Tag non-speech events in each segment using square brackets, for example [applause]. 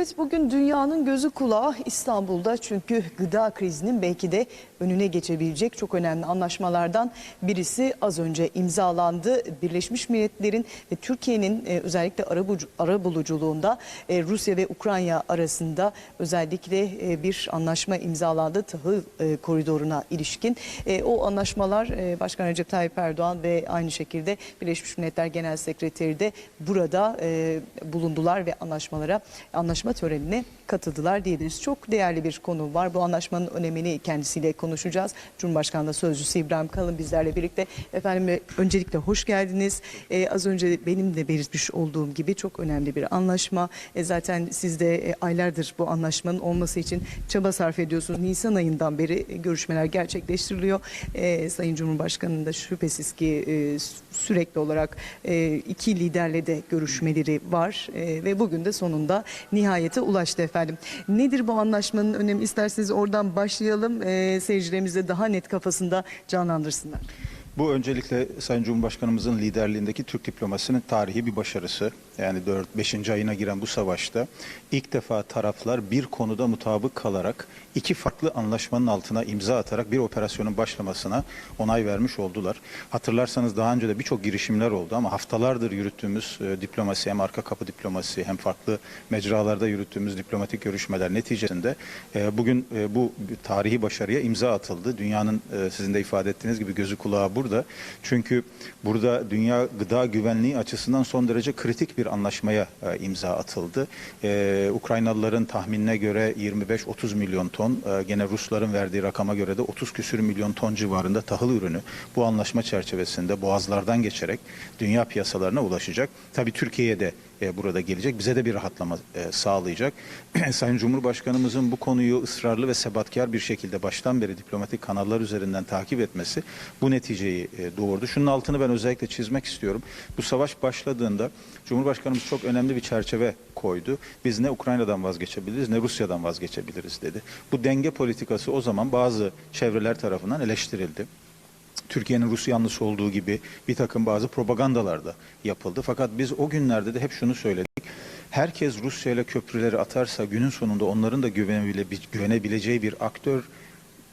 Evet bugün dünyanın gözü kulağı İstanbul'da çünkü gıda krizinin belki de önüne geçebilecek çok önemli anlaşmalardan birisi az önce imzalandı. Birleşmiş Milletler'in ve Türkiye'nin e, özellikle arabulucu, arabuluculuğunda e, Rusya ve Ukrayna arasında özellikle e, bir anlaşma imzalandı tahıl koridoruna ilişkin. O anlaşmalar Başkan Recep Tayyip Erdoğan ve aynı şekilde Birleşmiş Milletler Genel Sekreteri de burada bulundular ve anlaşmalara anlaşma törenine katıldılar diyebiliriz. Çok değerli bir konu var. Bu anlaşmanın önemini kendisiyle konuşacağız. Cumhurbaşkanlığı Sözcüsü İbrahim Kalın bizlerle birlikte. Efendim e, öncelikle hoş geldiniz. E, az önce benim de belirtmiş olduğum gibi çok önemli bir anlaşma. E, zaten siz de e, aylardır bu anlaşmanın olması için çaba sarf ediyorsunuz. Nisan ayından beri e, görüşmeler gerçekleştiriliyor. E, Sayın Cumhurbaşkanı'nın da şüphesiz ki e, sürekli olarak e, iki liderle de görüşmeleri var. E, ve bugün de sonunda nihayete ulaştı efendim. Nedir bu anlaşmanın önemi? İsterseniz oradan başlayalım. E, seyircilerimiz de daha net kafasında canlandırsınlar. Bu öncelikle Sayın Cumhurbaşkanımızın liderliğindeki Türk diplomasinin tarihi bir başarısı. Yani 4-5. ayına giren bu savaşta ilk defa taraflar bir konuda mutabık kalarak iki farklı anlaşmanın altına imza atarak bir operasyonun başlamasına onay vermiş oldular. Hatırlarsanız daha önce de birçok girişimler oldu ama haftalardır yürüttüğümüz e, diplomasi hem arka kapı diplomasi hem farklı mecralarda yürüttüğümüz diplomatik görüşmeler neticesinde e, bugün e, bu tarihi başarıya imza atıldı. Dünyanın e, sizin de ifade ettiğiniz gibi gözü kulağı burada. Çünkü burada dünya gıda güvenliği açısından son derece kritik bir anlaşmaya e, imza atıldı. E, Ukraynalıların tahminine göre 25-30 milyon ton, e, gene Rusların verdiği rakama göre de 30 küsür milyon ton civarında tahıl ürünü bu anlaşma çerçevesinde boğazlardan geçerek dünya piyasalarına ulaşacak. Tabii Türkiye'ye de burada gelecek. Bize de bir rahatlama sağlayacak. [clears throat] Sayın Cumhurbaşkanımızın bu konuyu ısrarlı ve sebatkar bir şekilde baştan beri diplomatik kanallar üzerinden takip etmesi bu neticeyi doğurdu. Şunun altını ben özellikle çizmek istiyorum. Bu savaş başladığında Cumhurbaşkanımız çok önemli bir çerçeve koydu. Biz ne Ukrayna'dan vazgeçebiliriz ne Rusya'dan vazgeçebiliriz dedi. Bu denge politikası o zaman bazı çevreler tarafından eleştirildi. Türkiye'nin Rus yanlısı olduğu gibi bir takım bazı propagandalar da yapıldı. Fakat biz o günlerde de hep şunu söyledik. Herkes Rusya ile köprüleri atarsa günün sonunda onların da güvenebile- güvenebileceği bir aktör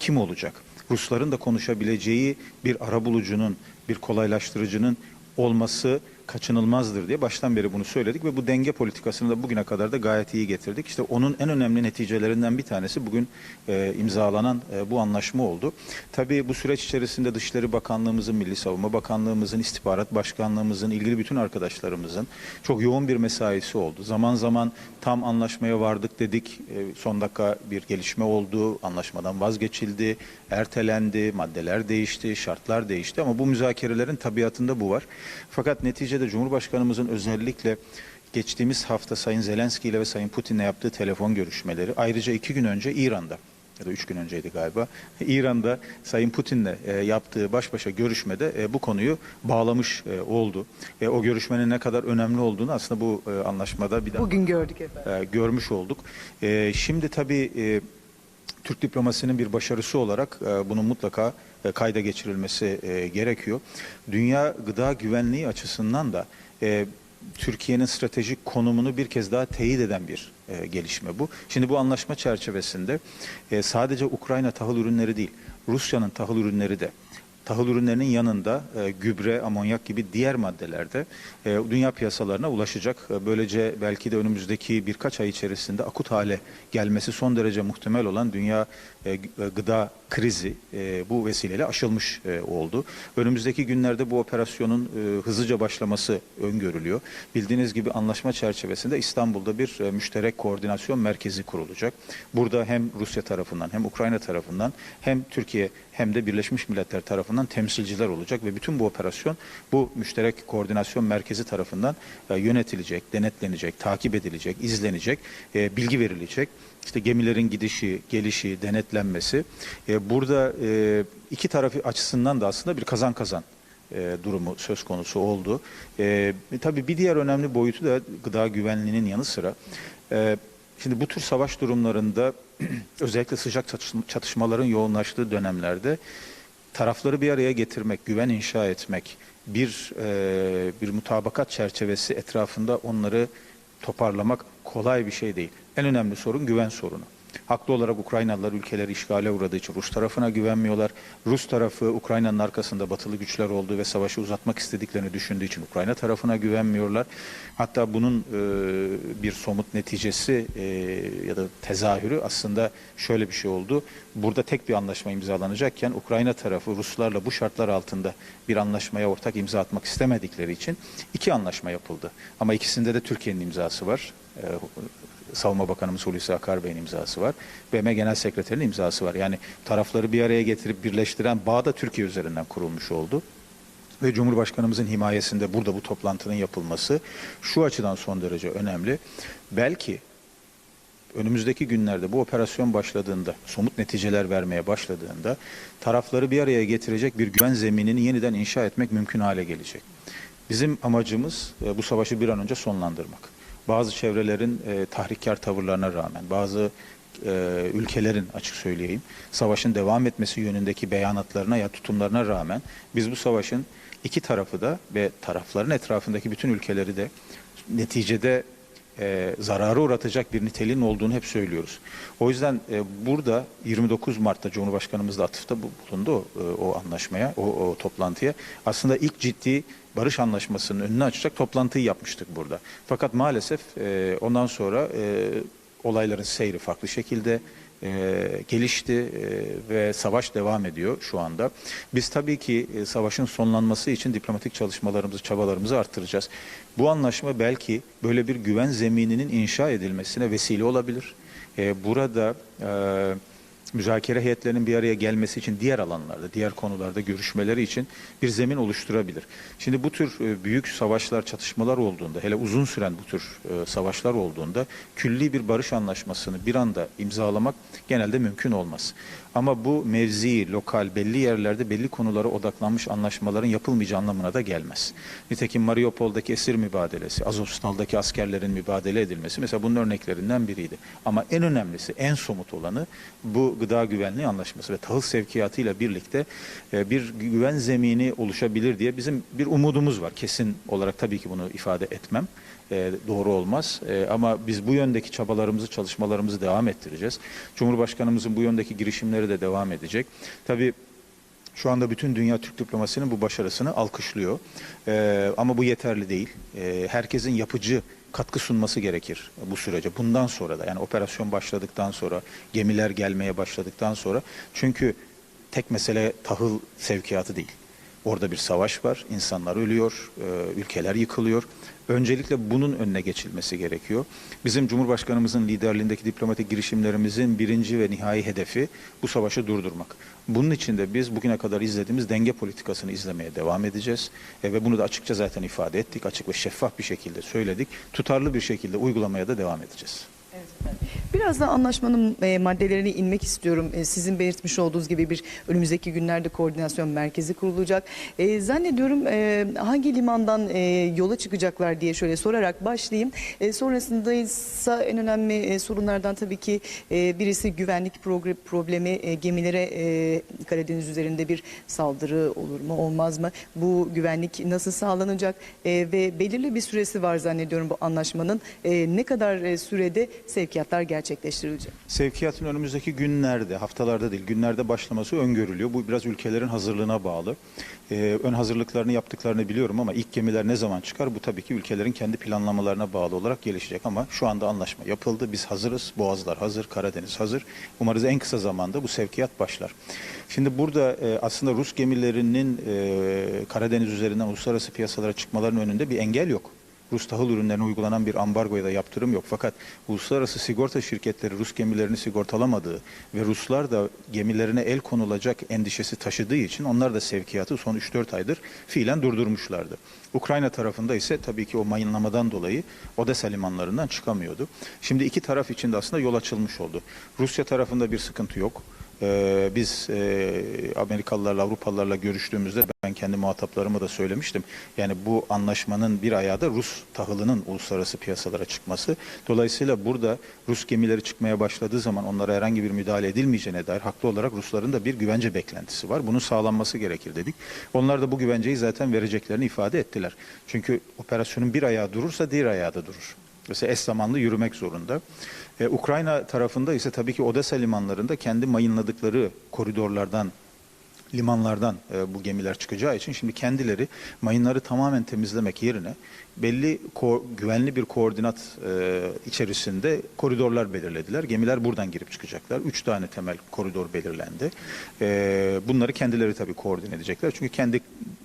kim olacak? Rusların da konuşabileceği bir arabulucunun, bir kolaylaştırıcının olması kaçınılmazdır diye baştan beri bunu söyledik ve bu denge politikasını da bugüne kadar da gayet iyi getirdik. İşte onun en önemli neticelerinden bir tanesi bugün e, imzalanan e, bu anlaşma oldu. Tabii bu süreç içerisinde Dışişleri Bakanlığımızın, Milli Savunma Bakanlığımızın, İstihbarat Başkanlığımızın, ilgili bütün arkadaşlarımızın çok yoğun bir mesaisi oldu. Zaman zaman tam anlaşmaya vardık dedik. E, son dakika bir gelişme oldu. Anlaşmadan vazgeçildi, ertelendi, maddeler değişti, şartlar değişti ama bu müzakerelerin tabiatında bu var. Fakat neticede Cumhurbaşkanımızın özellikle geçtiğimiz hafta Sayın Zelenski ile ve Sayın Putin'le yaptığı telefon görüşmeleri ayrıca iki gün önce İran'da ya da üç gün önceydi galiba. İran'da Sayın Putin'le e, yaptığı baş başa görüşmede e, bu konuyu bağlamış e, oldu. E, o görüşmenin ne kadar önemli olduğunu aslında bu e, anlaşmada bir daha Bugün gördük efendim. e, görmüş olduk. E, şimdi tabii e, Türk diplomasinin bir başarısı olarak e, bunun mutlaka kayda geçirilmesi e, gerekiyor. Dünya gıda güvenliği açısından da e, Türkiye'nin stratejik konumunu bir kez daha teyit eden bir e, gelişme bu. Şimdi bu anlaşma çerçevesinde e, sadece Ukrayna tahıl ürünleri değil, Rusya'nın tahıl ürünleri de tahıl ürünlerinin yanında e, gübre, amonyak gibi diğer maddelerde e, dünya piyasalarına ulaşacak. E, böylece belki de önümüzdeki birkaç ay içerisinde akut hale gelmesi son derece muhtemel olan dünya e, e, gıda krizi e, bu vesileyle aşılmış e, oldu. Önümüzdeki günlerde bu operasyonun e, hızlıca başlaması öngörülüyor. Bildiğiniz gibi anlaşma çerçevesinde İstanbul'da bir e, müşterek koordinasyon merkezi kurulacak. Burada hem Rusya tarafından hem Ukrayna tarafından hem Türkiye hem de Birleşmiş Milletler tarafından temsilciler olacak ve bütün bu operasyon bu müşterek koordinasyon merkezi tarafından e, yönetilecek, denetlenecek, takip edilecek, izlenecek, e, bilgi verilecek. İşte gemilerin gidişi, gelişi, denetlenmesi. E, burada iki tarafı açısından da aslında bir kazan kazan durumu söz konusu oldu. Tabii bir diğer önemli boyutu da gıda güvenliğinin yanı sıra şimdi bu tür savaş durumlarında [clears throat] özellikle sıcak çatışma- çatışmaların yoğunlaştığı dönemlerde tarafları bir araya getirmek, güven inşa etmek, bir e, bir mutabakat çerçevesi etrafında onları toparlamak kolay bir şey değil. En önemli sorun güven sorunu. Haklı olarak Ukraynalılar ülkeleri işgale uğradığı için Rus tarafına güvenmiyorlar. Rus tarafı Ukrayna'nın arkasında batılı güçler olduğu ve savaşı uzatmak istediklerini düşündüğü için Ukrayna tarafına güvenmiyorlar. Hatta bunun e, bir somut neticesi e, ya da tezahürü aslında şöyle bir şey oldu. Burada tek bir anlaşma imzalanacakken Ukrayna tarafı Ruslarla bu şartlar altında bir anlaşmaya ortak imza atmak istemedikleri için iki anlaşma yapıldı. Ama ikisinde de Türkiye'nin imzası var. E, Savunma Bakanımız Hulusi Akar Bey'in imzası var. BM Genel Sekreterinin imzası var. Yani tarafları bir araya getirip birleştiren bağ da Türkiye üzerinden kurulmuş oldu. Ve Cumhurbaşkanımızın himayesinde burada bu toplantının yapılması şu açıdan son derece önemli. Belki önümüzdeki günlerde bu operasyon başladığında, somut neticeler vermeye başladığında tarafları bir araya getirecek bir güven zeminini yeniden inşa etmek mümkün hale gelecek. Bizim amacımız e, bu savaşı bir an önce sonlandırmak. Bazı çevrelerin e, tahrikkar tavırlarına rağmen, bazı e, ülkelerin açık söyleyeyim, savaşın devam etmesi yönündeki beyanatlarına ya tutumlarına rağmen biz bu savaşın iki tarafı da ve tarafların etrafındaki bütün ülkeleri de neticede e, zararı uğratacak bir niteliğin olduğunu hep söylüyoruz. O yüzden e, burada 29 Mart'ta Cumhurbaşkanımız da atıfta bu- bulundu e, o anlaşmaya, o, o toplantıya. Aslında ilk ciddi barış anlaşmasının önünü açacak toplantıyı yapmıştık burada. Fakat maalesef e, ondan sonra e, olayların seyri farklı şekilde e, gelişti e, ve savaş devam ediyor şu anda. Biz tabii ki e, savaşın sonlanması için diplomatik çalışmalarımızı, çabalarımızı arttıracağız. Bu anlaşma belki böyle bir güven zemininin inşa edilmesine vesile olabilir. E, burada e, müzakere heyetlerinin bir araya gelmesi için diğer alanlarda, diğer konularda görüşmeleri için bir zemin oluşturabilir. Şimdi bu tür e, büyük savaşlar, çatışmalar olduğunda, hele uzun süren bu tür e, savaşlar olduğunda külli bir barış anlaşmasını bir anda imzalamak genelde mümkün olmaz. Ama bu mevzi, lokal, belli yerlerde belli konulara odaklanmış anlaşmaların yapılmayacağı anlamına da gelmez. Nitekim Mariupol'daki esir mübadelesi, Azovstal'daki askerlerin mübadele edilmesi mesela bunun örneklerinden biriydi. Ama en önemlisi, en somut olanı bu gıda güvenliği anlaşması ve tahıl sevkiyatıyla birlikte e, bir güven zemini oluşabilir diye bizim bir umudumuz var. Kesin olarak tabii ki bunu ifade etmem e, doğru olmaz. E, ama biz bu yöndeki çabalarımızı, çalışmalarımızı devam ettireceğiz. Cumhurbaşkanımızın bu yöndeki girişimleri de devam edecek. Tabii şu anda bütün dünya Türk diplomasinin bu başarısını alkışlıyor. E, ama bu yeterli değil. E, herkesin yapıcı katkı sunması gerekir bu sürece. Bundan sonra da yani operasyon başladıktan sonra, gemiler gelmeye başladıktan sonra. Çünkü tek mesele tahıl sevkiyatı değil. Orada bir savaş var, insanlar ölüyor, e, ülkeler yıkılıyor. Öncelikle bunun önüne geçilmesi gerekiyor. Bizim Cumhurbaşkanımızın liderliğindeki diplomatik girişimlerimizin birinci ve nihai hedefi bu savaşı durdurmak. Bunun için de biz bugüne kadar izlediğimiz denge politikasını izlemeye devam edeceğiz. E, ve bunu da açıkça zaten ifade ettik, açık ve şeffaf bir şekilde söyledik. Tutarlı bir şekilde uygulamaya da devam edeceğiz. Biraz da anlaşmanın e, maddelerine inmek istiyorum. E, sizin belirtmiş olduğunuz gibi bir önümüzdeki günlerde koordinasyon merkezi kurulacak. E, zannediyorum e, hangi limandan yola çıkacaklar diye şöyle sorarak başlayayım. Sonrasında ise en önemli sorunlardan tabii ki birisi güvenlik problemi. Gemilere Karadeniz üzerinde bir saldırı olur mu olmaz mı? Bu güvenlik nasıl sağlanacak? Ve belirli bir süresi var zannediyorum bu anlaşmanın. Ne kadar sürede sevkiyatlar gerçekleştirilecek? Sevkiyatın önümüzdeki günlerde, haftalarda değil, günlerde başlaması öngörülüyor. Bu biraz ülkelerin hazırlığına bağlı. Ee, ön hazırlıklarını yaptıklarını biliyorum ama ilk gemiler ne zaman çıkar? Bu tabii ki ülkelerin kendi planlamalarına bağlı olarak gelişecek ama şu anda anlaşma yapıldı. Biz hazırız, Boğazlar hazır, Karadeniz hazır. Umarız en kısa zamanda bu sevkiyat başlar. Şimdi burada e, aslında Rus gemilerinin e, Karadeniz üzerinden uluslararası piyasalara çıkmalarının önünde bir engel yok. Rus tahıl ürünlerine uygulanan bir ambargo ya da yaptırım yok. Fakat uluslararası sigorta şirketleri Rus gemilerini sigortalamadığı ve Ruslar da gemilerine el konulacak endişesi taşıdığı için onlar da sevkiyatı son 3-4 aydır fiilen durdurmuşlardı. Ukrayna tarafında ise tabii ki o mayınlamadan dolayı Odessa limanlarından çıkamıyordu. Şimdi iki taraf için de aslında yol açılmış oldu. Rusya tarafında bir sıkıntı yok. Ee, biz e, Amerikalılarla, Avrupalılarla görüştüğümüzde ben kendi muhataplarıma da söylemiştim. Yani bu anlaşmanın bir ayağı da Rus tahılının uluslararası piyasalara çıkması. Dolayısıyla burada Rus gemileri çıkmaya başladığı zaman onlara herhangi bir müdahale edilmeyeceğine dair haklı olarak Rusların da bir güvence beklentisi var. Bunun sağlanması gerekir dedik. Onlar da bu güvenceyi zaten vereceklerini ifade ettiler. Çünkü operasyonun bir ayağı durursa diğer ayağı da durur. Mesela eş zamanlı yürümek zorunda. E, Ukrayna tarafında ise tabii ki Odessa limanlarında kendi mayınladıkları koridorlardan limanlardan e, bu gemiler çıkacağı için şimdi kendileri mayınları tamamen temizlemek yerine belli güvenli bir koordinat e, içerisinde koridorlar belirlediler. Gemiler buradan girip çıkacaklar. Üç tane temel koridor belirlendi. E, bunları kendileri tabii koordine edecekler. Çünkü kendi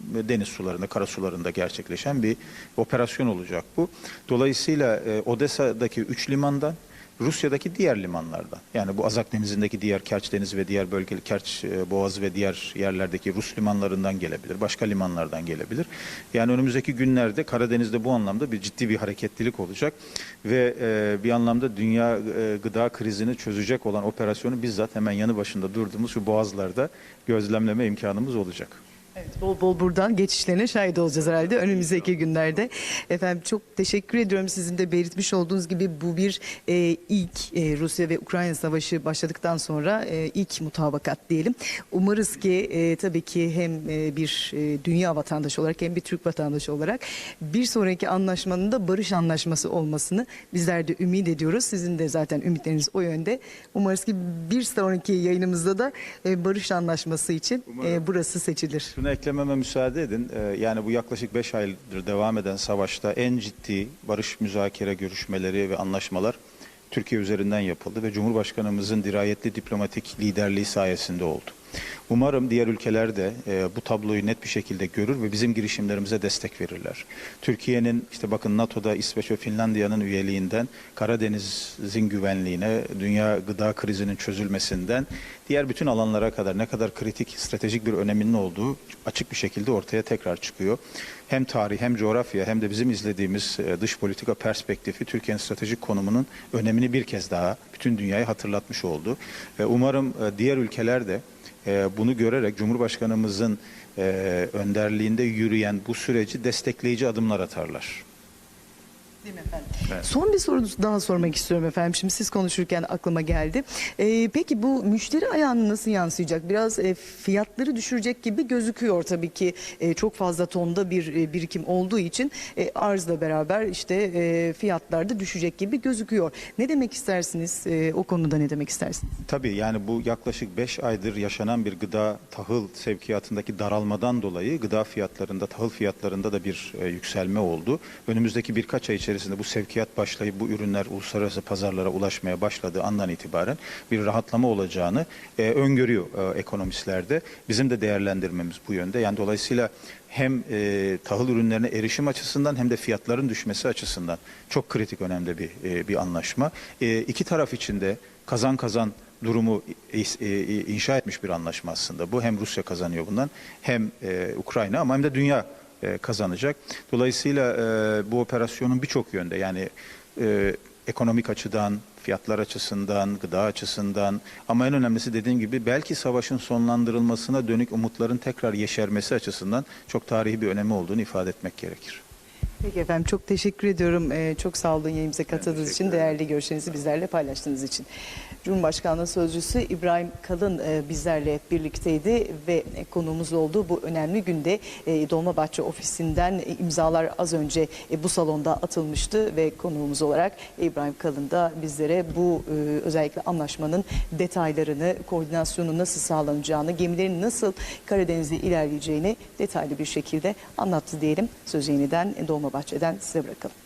deniz sularında, kara sularında gerçekleşen bir operasyon olacak bu. Dolayısıyla e, Odessa'daki üç limandan Rusya'daki diğer limanlardan yani bu Azak Denizi'ndeki diğer Kerç Denizi ve diğer bölgeli Kerç e, Boğazı ve diğer yerlerdeki Rus limanlarından gelebilir. Başka limanlardan gelebilir. Yani önümüzdeki günlerde Karadeniz'de bu anlamda bir ciddi bir hareketlilik olacak ve e, bir anlamda dünya e, gıda krizini çözecek olan operasyonu bizzat hemen yanı başında durduğumuz şu boğazlarda gözlemleme imkanımız olacak. Evet, bol bol buradan geçişlerine şahit olacağız herhalde önümüzdeki günlerde. Efendim çok teşekkür ediyorum sizin de belirtmiş olduğunuz gibi bu bir e, ilk e, Rusya ve Ukrayna savaşı başladıktan sonra e, ilk mutabakat diyelim. Umarız ki e, tabii ki hem e, bir e, dünya vatandaşı olarak hem bir Türk vatandaşı olarak bir sonraki anlaşmanın da barış anlaşması olmasını bizler de ümit ediyoruz. Sizin de zaten ümitleriniz o yönde. Umarız ki bir sonraki yayınımızda da e, barış anlaşması için e, burası seçilir. Şunu eklememe müsaade edin. Ee, yani bu yaklaşık 5 aydır devam eden savaşta en ciddi barış müzakere görüşmeleri ve anlaşmalar Türkiye üzerinden yapıldı ve Cumhurbaşkanımızın dirayetli diplomatik liderliği sayesinde oldu. Umarım diğer ülkeler de e, bu tabloyu net bir şekilde görür ve bizim girişimlerimize destek verirler. Türkiye'nin işte bakın NATO'da İsveç ve Finlandiya'nın üyeliğinden Karadeniz'in güvenliğine, dünya gıda krizinin çözülmesinden diğer bütün alanlara kadar ne kadar kritik, stratejik bir öneminin olduğu açık bir şekilde ortaya tekrar çıkıyor. Hem tarih hem coğrafya hem de bizim izlediğimiz e, dış politika perspektifi Türkiye'nin stratejik konumunun önemini bir kez daha bütün dünyaya hatırlatmış oldu. Umarım e, diğer ülkeler de bunu görerek Cumhurbaşkanımızın e, önderliğinde yürüyen bu süreci destekleyici adımlar atarlar. Efendim? Evet. Son bir soru daha sormak istiyorum efendim. Şimdi siz konuşurken aklıma geldi. Ee, peki bu müşteri ayağına nasıl yansıyacak? Biraz e, fiyatları düşürecek gibi gözüküyor tabii ki. E, çok fazla tonda bir e, birikim olduğu için e, arzla beraber işte e, fiyatlar da düşecek gibi gözüküyor. Ne demek istersiniz? E, o konuda ne demek istersiniz? Tabii yani bu yaklaşık 5 aydır yaşanan bir gıda tahıl sevkiyatındaki daralmadan dolayı gıda fiyatlarında, tahıl fiyatlarında da bir e, yükselme oldu. Önümüzdeki birkaç ay içerisinde bu sevkiyat başlayıp bu ürünler uluslararası pazarlara ulaşmaya başladığı andan itibaren bir rahatlama olacağını e, öngörüyor e, ekonomistler de. Bizim de değerlendirmemiz bu yönde. Yani dolayısıyla hem e, tahıl ürünlerine erişim açısından hem de fiyatların düşmesi açısından çok kritik önemli bir e, bir anlaşma. E, iki taraf için de kazan kazan durumu e, inşa etmiş bir anlaşma aslında. Bu hem Rusya kazanıyor bundan hem e, Ukrayna ama hem de dünya e, kazanacak. Dolayısıyla e, bu operasyonun birçok yönde yani e, ekonomik açıdan, fiyatlar açısından, gıda açısından ama en önemlisi dediğim gibi belki savaşın sonlandırılmasına dönük umutların tekrar yeşermesi açısından çok tarihi bir önemi olduğunu ifade etmek gerekir. Peki efendim çok teşekkür ediyorum. Ee, çok sağ olun yayınımıza katıldığınız için, değerli görüşlerinizi bizlerle paylaştığınız için. Cumhurbaşkanlığı Sözcüsü İbrahim Kalın e, bizlerle birlikteydi ve e, konuğumuz oldu. Bu önemli günde e, Dolmabahçe ofisinden e, imzalar az önce e, bu salonda atılmıştı ve konuğumuz olarak İbrahim Kalın da bizlere bu e, özellikle anlaşmanın detaylarını, koordinasyonu nasıl sağlanacağını, gemilerin nasıl Karadeniz'de ilerleyeceğini detaylı bir şekilde anlattı diyelim. Sözü yeniden Dolmabahçe'den size bırakalım.